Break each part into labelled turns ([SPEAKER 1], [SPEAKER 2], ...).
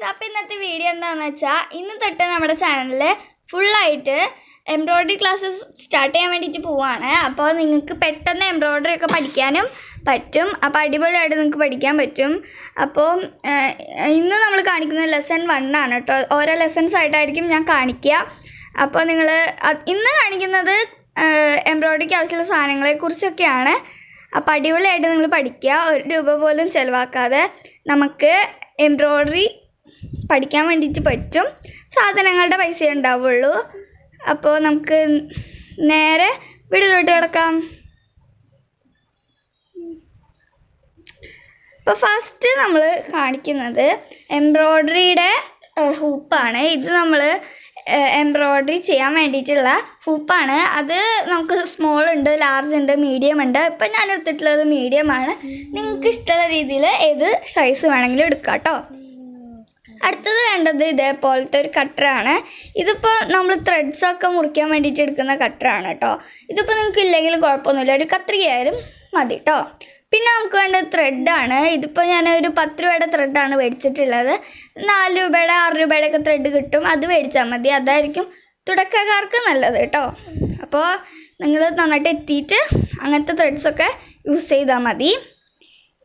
[SPEAKER 1] Guys അപ്പോൾ ഇന്നത്തെ video എന്താണെന്ന് വെച്ചാൽ ഇന്ന് തൊട്ട് നമ്മുടെ ചാനലിൽ ഫുള്ളായിട്ട് എംബ്രോയ്ഡറി ക്ലാസ്സസ് സ്റ്റാർട്ട് ചെയ്യാൻ വേണ്ടിയിട്ട് പോവാണ്. അപ്പോൾ നിങ്ങൾക്ക് പെട്ടെന്ന് എംബ്രോയ്ഡറി ഒക്കെ പഠിക്കാനും പറ്റും. അപ്പോൾ അടിപൊളിയായിട്ട് നിങ്ങൾക്ക് പഠിക്കാൻ പറ്റും. അപ്പോൾ ഇന്ന് നമ്മൾ കാണിക്കുന്ന ലെസൺ വൺ ആണ് കേട്ടോ. ഓരോ ലെസൺസ് ആയിട്ടായിരിക്കും ഞാൻ കാണിക്കുക. അപ്പോൾ നിങ്ങൾ ഇന്ന് കാണിക്കുന്നത് എംബ്രോയ്ഡറിക്ക് ആവശ്യമുള്ള സാധനങ്ങളെക്കുറിച്ചൊക്കെയാണ് അപ്പോൾ അടിപൊളിയായിട്ട് നിങ്ങൾ പഠിക്കുക. ഒരു രൂപ പോലും ചിലവാക്കാതെ നമുക്ക് എംബ്രോയ്ഡറി പഠിക്കാൻ വേണ്ടിയിട്ട് പറ്റും. സാധനങ്ങളുടെ പൈസ ഉണ്ടാവുള്ളൂ. അപ്പോൾ നമുക്ക് നേരെ വീട്ടിലോട്ട് കിടക്കാം. അപ്പോൾ ഫസ്റ്റ് നമ്മൾ കാണിക്കുന്നത് എംബ്രോയ്ഡറിയുടെ ഹൂപ്പാണ്. ഇത് നമ്മൾ എംബ്രോയ്ഡറി ചെയ്യാൻ വേണ്ടിയിട്ടുള്ള ഹൂപ്പാണ്. അത് നമുക്ക് സ്മോൾ ഉണ്ട് ലാർജ് ഉണ്ട് മീഡിയം ഉണ്ട്. ഇപ്പം ഞാൻ എടുത്തിട്ടുള്ളത് മീഡിയം ആണ്. നിങ്ങൾക്ക് ഇഷ്ടമുള്ള രീതിയിൽ ഏത് സൈസ് വേണമെങ്കിലും എടുക്കാം കേട്ടോ. അടുത്തത് വേണ്ടത് ഇതേപോലത്തെ ഒരു കട്ടറാണ്. ഇതിപ്പോൾ നമ്മൾ ത്രെഡ്സൊക്കെ മുറിക്കാൻ വേണ്ടിയിട്ട് എടുക്കുന്ന കട്ടറാണ് കേട്ടോ. ഇതിപ്പോൾ നിങ്ങൾക്ക് ഇല്ലെങ്കിൽ കുഴപ്പമൊന്നുമില്ല. ഒരു കത്രികയായാലും മതി കേട്ടോ. പിന്നെ നമുക്ക് വേണ്ടത് ത്രെഡാണ് ഇതിപ്പോൾ ഞാൻ ഒരു പത്ത് രൂപയുടെ ത്രെഡാണ് മേടിച്ചിട്ടുള്ളത്. നാല് രൂപയുടെ ആറ് രൂപയുടെ ഒക്കെ ത്രെഡ് കിട്ടും. അത് മേടിച്ചാൽ മതി. അതായിരിക്കും തുടക്കക്കാർക്ക് നല്ലത് കേട്ടോ. അപ്പോൾ നിങ്ങൾ നന്നായിട്ട് എത്തിയിട്ട് അങ്ങനത്തെ ത്രെഡ്സൊക്കെ യൂസ് ചെയ്താൽ മതി.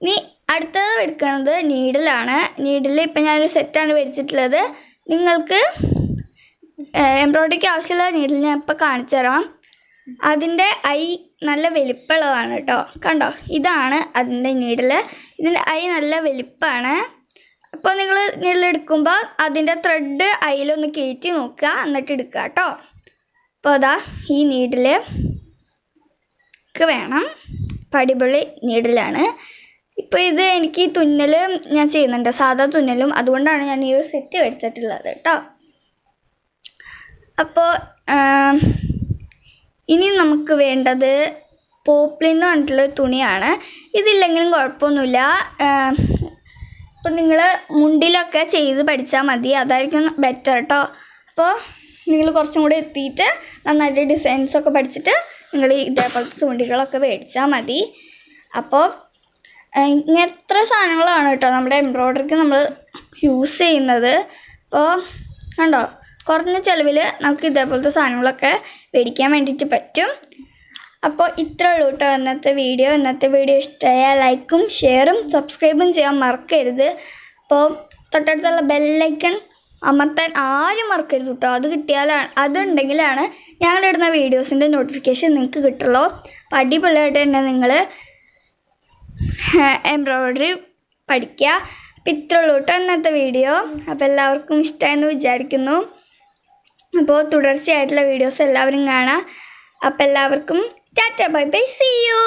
[SPEAKER 1] ഇനി അടുത്തത് എടുക്കുന്നത് നീഡിലാണ്. നീഡിൽ ഇപ്പം ഞാനൊരു സെറ്റാണ് മേടിച്ചിട്ടുള്ളത്. നിങ്ങൾക്ക് എംബ്രോയ്ഡറിക്ക് ആവശ്യമുള്ള നീഡിൽ ഞാൻ ഇപ്പോൾ കാണിച്ചു തരാം. അതിന്റെ ഐ നല്ല വലിപ്പമുള്ളതാണ് കേട്ടോ. കണ്ടോ? ഇതാണ് അതിന്റെ നീഡിൽ. ഇതിന്റെ ഐ നല്ല വലിപ്പമാണ്. അപ്പോൾ നിങ്ങൾ നീഡിലെടുക്കുമ്പോൾ അതിന്റെ ത്രെഡ് അതിലൊന്ന് കയറ്റി നോക്കുക. എന്നിട്ട് എടുക്കുക കേട്ടോ. അപ്പോൾ അതാ ഈ നീഡിൽ. വേണം പടിപൊളി നീഡിലാണ്. ഇപ്പോൾ ഇത് എനിക്ക് തുന്നൽ ഞാൻ ചെയ്യുന്നുണ്ട്. സാധാ തുന്നലും. അതുകൊണ്ടാണ് ഞാൻ ഈ ഒരു സെറ്റ് മേടിച്ചിട്ടുള്ളത് കേട്ടോ അപ്പോൾ ഇനി നമുക്ക് വേണ്ടത് പോപ്ലിൻ എന്ന് പറഞ്ഞിട്ടുള്ള തുണിയാണ്. ഇതില്ലെങ്കിലും കുഴപ്പമൊന്നുമില്ല. ഇപ്പം നിങ്ങൾ മുണ്ടിലൊക്കെ ചെയ്ത് പഠിച്ചാൽ മതി. അതായിരിക്കും ബെറ്റർ കേട്ടോ അപ്പോൾ നിങ്ങൾ കുറച്ചും കൂടി എത്തിയിട്ട് നന്നായിട്ട് ഡിസൈൻസൊക്കെ പഠിച്ചിട്ട് നിങ്ങൾ ഇതേപോലത്തെ തുണികളൊക്കെ മേടിച്ചാൽ മതി. അപ്പോൾ ഇങ്ങനത്തെ സാധനങ്ങളാണ് കേട്ടോ നമ്മുടെ എംബ്രോയ്ഡറിക്ക് നമ്മൾ യൂസ് ചെയ്യുന്നത്. അപ്പോൾ കണ്ടോ കുറഞ്ഞ ചിലവിൽ നമുക്ക് ഇതേപോലത്തെ സാധനങ്ങളൊക്കെ മേടിക്കാൻ വേണ്ടിയിട്ട് പറ്റും. അപ്പോൾ ഇത്രേ ഉള്ളൂ കേട്ടോ ഇന്നത്തെ വീഡിയോ. ഇന്നത്തെ വീഡിയോ ഇഷ്ടമായാൽ ലൈക്കും ഷെയറും സബ്സ്ക്രൈബും ചെയ്യാൻ മറക്കരുത്. അപ്പോൾ തൊട്ടടുത്തുള്ള ബെല്ലൈക്കൺ അമർത്താൻ ആരും മറക്കരുത് കേട്ടോ. അത് കിട്ടിയാലാണ് അതുണ്ടെങ്കിലാണ് ഞങ്ങളിടുന്ന വീഡിയോസിന്റെ നോട്ടിഫിക്കേഷൻ നിങ്ങൾക്ക് കിട്ടുള്ളൂ. അപ്പോൾ അടിപൊളിയായിട്ട് തന്നെ നിങ്ങൾ എംബ്രോയ്ഡറി പഠിക്കുക അപ്പം ഇത്ര ഉള്ളൂ കേട്ടോ ഇന്നത്തെ വീഡിയോ. അപ്പോൾ എല്ലാവർക്കും ഇഷ്ടമായെന്ന് വിചാരിക്കുന്നു. അപ്പോൾ തുടർച്ചയായിട്ടുള്ള വീഡിയോസ് എല്ലാവരും കാണാം. അപ്പോൾ എല്ലാവർക്കും tata bye bye see you.